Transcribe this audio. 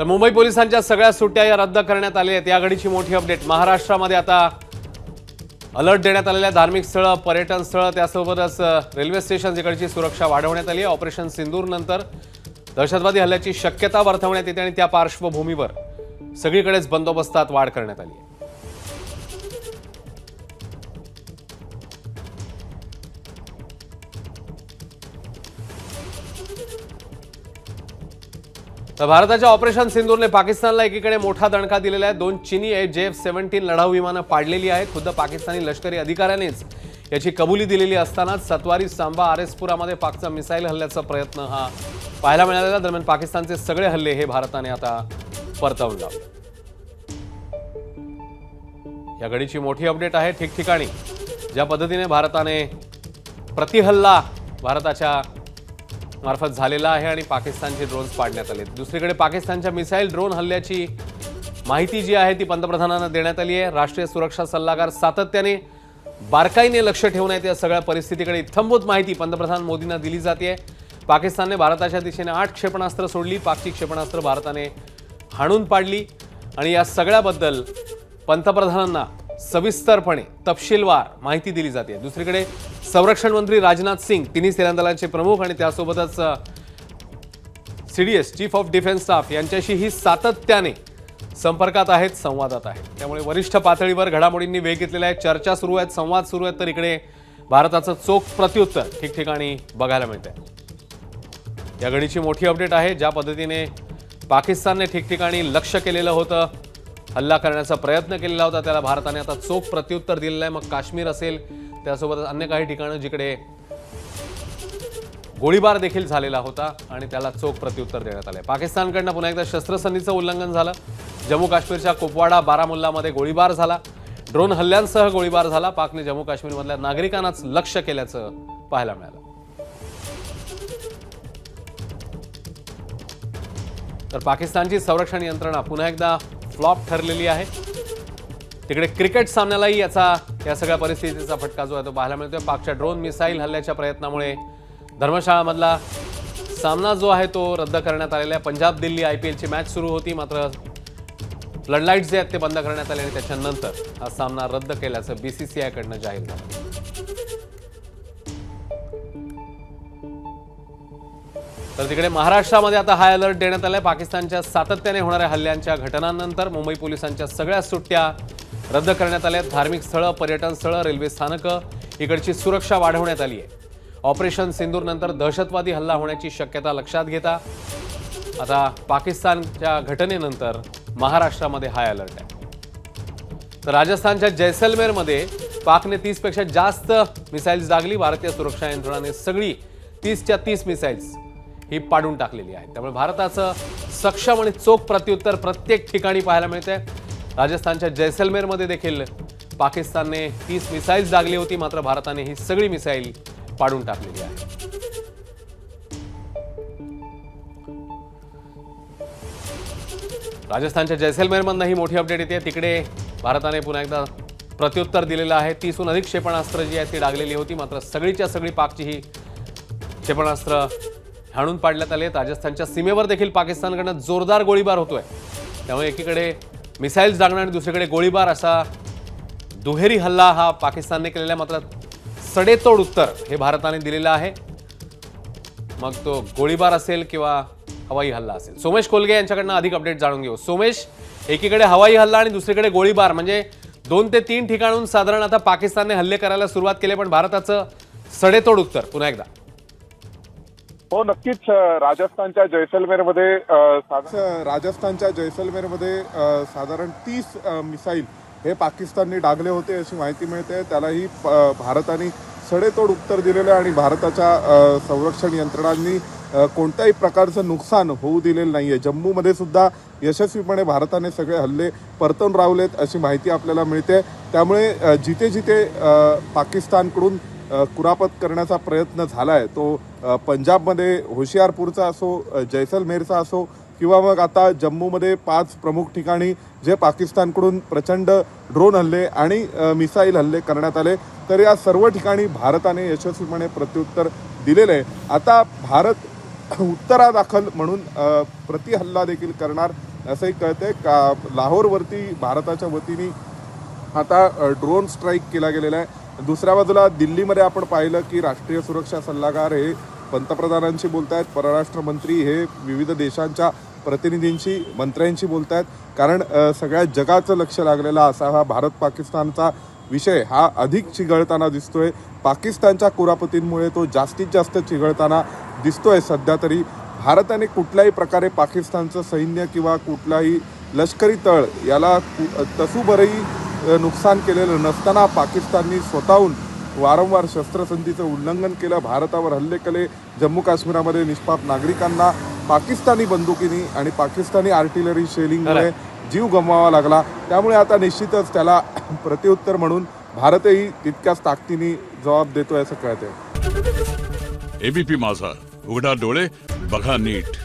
तर मुंबई पोलिसांच्या सगळ्या सुट्ट्या या रद्द करण्यात आल्या आहेत. या घडीची मोठी अपडेट महाराष्ट्रामध्ये आता अलर्ट देण्यात आलेल्या धार्मिक स्थळं पर्यटन स्थळं त्यासोबतच रेल्वे स्टेशन इकडची सुरक्षा वाढवण्यात आली आहे. ऑपरेशन सिंदूर नंतर दहशतवादी हल्ल्याची शक्यता वर्तवण्यात येते आणि त्या पार्श्वभूमीवर सगळीकडेच बंदोबस्तात वाढ करण्यात आली आहे. तर भारताच्या ऑपरेशन सिंदूरने पाकिस्तानला एकीकडे मोठा दणका दिलेला आहे. दोन चिनी जे एफ सेव्हन्टीन लढाऊ विमानं पाडलेली आहेत. खुद्द पाकिस्तानी लष्करी अधिकाऱ्यानेच याची कबुली दिलेली असतानाच सत्वारी सांबा आरेसपुरामध्ये पाकचा मिसाईल हल्ल्याचा प्रयत्न हा पाहायला मिळालेला. दरम्यान पाकिस्तानचे सगळे हल्ले हे भारताने आता परतवलं. लावले या घडीची मोठी अपडेट आहे. ठिकठिकाणी ज्या पद्धतीने भारताने प्रतिहल्ला भारताच्या मार्फत झालेला आहे आणि पाकिस्तानचे ड्रोन्स पाडण्यात आले दुसरीकडे पाकिस्तानच्या मिसाईल ड्रोन हल्ल्याची माहिती जी आहे ती पंतप्रधानांना देण्यात आली आहे. राष्ट्रीय सुरक्षा सल्लागार सातत्याने बारकाईने लक्ष ठेवून आहेत या सगळ्या परिस्थितीकडे इत्थंभूत माहिती पंतप्रधान मोदींना दिली जाते. पाकिस्तानने भारताच्या दिशेने आठ क्षेपणास्त्र सोडली. पाकची क्षेपणास्त्र भारताने हाणून पाडली. आणि या सगळ्याबद्दल पंतप्रधानांना सविस्तरपणे तपशीलवार माहिती दिली जाते. दुसरीकडे संरक्षण मंत्री राजनाथ सिंग तिन्ही सेना दलांचे प्रमुख आणि त्यासोबतच C D S chief of defence staff यांच्याशीही सातत्याने संपर्कात आहेत संवादात आहेत. त्यामुळे वरिष्ठ पातळीवर घडामोडींनी वेग घेतलेला आहे चर्चा सुरू आहेत संवाद सुरू आहेत तर इकडे भारताचं चोख प्रत्युत्तर ठिकठिकाणी बघायला मिळतंय. या घडीची मोठी अपडेट आहे ज्या पद्धतीने पाकिस्तानने ठिकठिकाणी लक्ष केलेलं होतं हल्ला करण्याचा प्रयत्न केलेला होता त्याला भारताने आता चोख प्रत्युत्तर दिलेलं आहे. मग काश्मीर असेल त्यासोबतच अन्य काही ठिकाणं जिकडे गोळीबार देखील झालेला होता आणि त्याला चोख प्रत्युत्तर देण्यात आले पाकिस्तानकडनं पुन्हा एकदा शस्त्रसंधीचं उल्लंघन झालं. जम्मू काश्मीरच्या कुपवाडा बारामुल्लामध्ये गोळीबार झाला. ड्रोन हल्ल्यांसह गोळीबार झाला. पाकने जम्मू काश्मीरमधल्या नागरिकांनाच लक्ष केल्याचं पाहायला मिळालं. तर पाकिस्तानची संरक्षण यंत्रणा पुन्हा एकदा फ्लॉप ठरलेली आहे. तिकडे क्रिकेट सामन्यालाही याचा या सगळ्या परिस्थितीचा फटका जो आहे तो पाहायला मिळतोय. पाकच्या ड्रोन मिसाईल हल्ल्याच्या प्रयत्नामुळे धर्मशाळामधला सामना जो आहे तो रद्द करण्यात आलेला आहे. पंजाब दिल्ली आय पी एलची मॅच सुरू होती मात्र फ्लडलाईट्स जे आहेत ते बंद करण्यात आले आणि त्याच्यानंतर हा सामना रद्द केल्याचं बी सी सी आयकडनं जाहीर झालं. तर तिकडे महाराष्ट्रामध्ये आता हाय अलर्ट देण्यात आलाय. पाकिस्तानच्या सातत्याने होणाऱ्या हल्ल्यांच्या घटनांनंतर मुंबई पोलिसांच्या सगळ्या सुट्ट्या रद्द करण्यात आल्या आहेत. धार्मिक स्थळं पर्यटन स्थळं रेल्वे स्थानकं इकडची सुरक्षा वाढवण्यात आली आहे ऑपरेशन सिंदूर नंतर दहशतवादी हल्ला होण्याची शक्यता लक्षात घेता. आता पाकिस्तानच्या घटनेनंतर महाराष्ट्रामध्ये हाय अलर्ट आहे. तर राजस्थानच्या जैसलमेरमध्ये पाकने तीसपेक्षा जास्त मिसाईल्स दागली. भारतीय सुरक्षा यंत्रणाने सगळी तीसच्या तीस मिसाईल्स ही पाडून टाकलेली आहे. त्यामुळे भारताचं सक्षम आणि चोख प्रत्युत्तर प्रत्येक ठिकाणी पाहायला मिळते राजस्थानच्या जैसलमेरमध्ये देखील पाकिस्तानने तीस मिसाईल्स दागली होती मात्र भारताने ही सगळी मिसाईल पाडून टाकलेली आहे. राजस्थानच्या जैसलमेरमधनं ही मोठी अपडेट येते. तिकडे भारताने पुन्हा एकदा प्रत्युत्तर दिलेलं आहे. तीसहून अधिक क्षेपणास्त्र जी आहेत ती डागलेली होती मात्र सगळीच्या सगळी पाकची ही क्षेपणास्त्र हाणून पाडण्यात आले. राजस्थानच्या सीमेवर देखील पाकिस्तानकडनं जोरदार गोळीबार होतोय. त्यामुळे एकीकडे मिसाईल्स जागणं आणि दुसरीकडे गोळीबार. असा दुहेरी हल्ला हा पाकिस्तानने केलेला मात्र सडेतोड उत्तर हे भारताने दिलेलं आहे. मग तो गोळीबार असेल किंवा हवाई हल्ला असेल. सोमेश कोलगे यांच्याकडनं अधिक अपडेट जाणून घेऊ. सोमेश एकीकडे हवाई हल्ला आणि दुसरीकडे गोळीबार. म्हणजे दोन ते तीन ठिकाणून साधारण आता पाकिस्तानने हल्ले करायला सुरुवात केली पण भारताचं सडेतोड उत्तर पुन्हा एकदा. हो नक्कीच राजस्थानच्या जैसलमेरमध्ये अ, राजस्थानच्या जैसलमेरमध्ये साधारण तीस मिसाईल हे पाकिस्तानने डागले होते अशी माहिती मिळते. त्यालाही भारताने सडेतोड उत्तर दिलेलं आहे आणि भारताच्या संरक्षण यंत्रणांनी कोणत्याही प्रकारचं नुकसान होऊ दिलेलं नाही आहे जम्मूमध्ये सुद्धा यशस्वीपणे भारताने सगळे हल्ले परतून रावलेत अशी माहिती आपल्याला मिळते. त्यामुळे जिथे जिथे पाकिस्तानकडून कुरापत करण्याचा प्रयत्न झाला आहे तो पंजाबमध्ये होशियारपूरचा असो जैसलमेरचा असो किंवा मग आता जम्मूमध्ये पाच प्रमुख ठिकाणी जे पाकिस्तानकडून प्रचंड ड्रोन हल्ले आणि मिसाईल हल्ले करण्यात आले तर या सर्व ठिकाणी भारताने यशस्वीपणे प्रत्युत्तर दिलेलं आहे. आता भारत उत्तरादाखल म्हणून प्रतिहल्ला देखील करणार असंही कळते का लाहोरवरती भारताच्या वतीने आता ड्रोन स्ट्राईक केला गेलेला आहे. दुसऱ्या बाजूला दिल्लीमध्ये आपण पाहिलं की राष्ट्रीय सुरक्षा सल्लागार हे पंतप्रधानांशी बोलत आहेत परराष्ट्र मंत्री हे विविध देशांच्या प्रतिनिधींशी मंत्र्यांशी बोलत आहेत कारण सगळ्या जगाचं लक्ष लागलेला असा हा भारत पाकिस्तानचा विषय हा अधिक चिघळताना दिसतोय. पाकिस्तानच्या कुरापतींमुळे तो जास्तीत जास्त चिघळताना दिसतोय सध्या तरी. भारताने कुठल्याही प्रकारे पाकिस्तानचं सैन्य किंवा कुठलाही लष्करी तळ याला कु- तसूभरही नुकसान केलेलं नसताना पाकिस्ताननी स्वतःहून वारंवार शस्त्रसंधीचं उल्लंघन केलं. भारतावर हल्ले केले. जम्मू काश्मीरामध्ये निष्पाप नागरिकांना पाकिस्तानी बंदुकीनी आणि पाकिस्तानी आर्टिलरी शेलिंगमुळे जीव गमवावा लागला. त्यामुळे आता निश्चितच त्याला प्रत्युत्तर म्हणून भारतही तितक्याच ताकदीने जबाब देतोय असं कळतंय. एबीपी माझा. उघडा डोळे बघा नीट.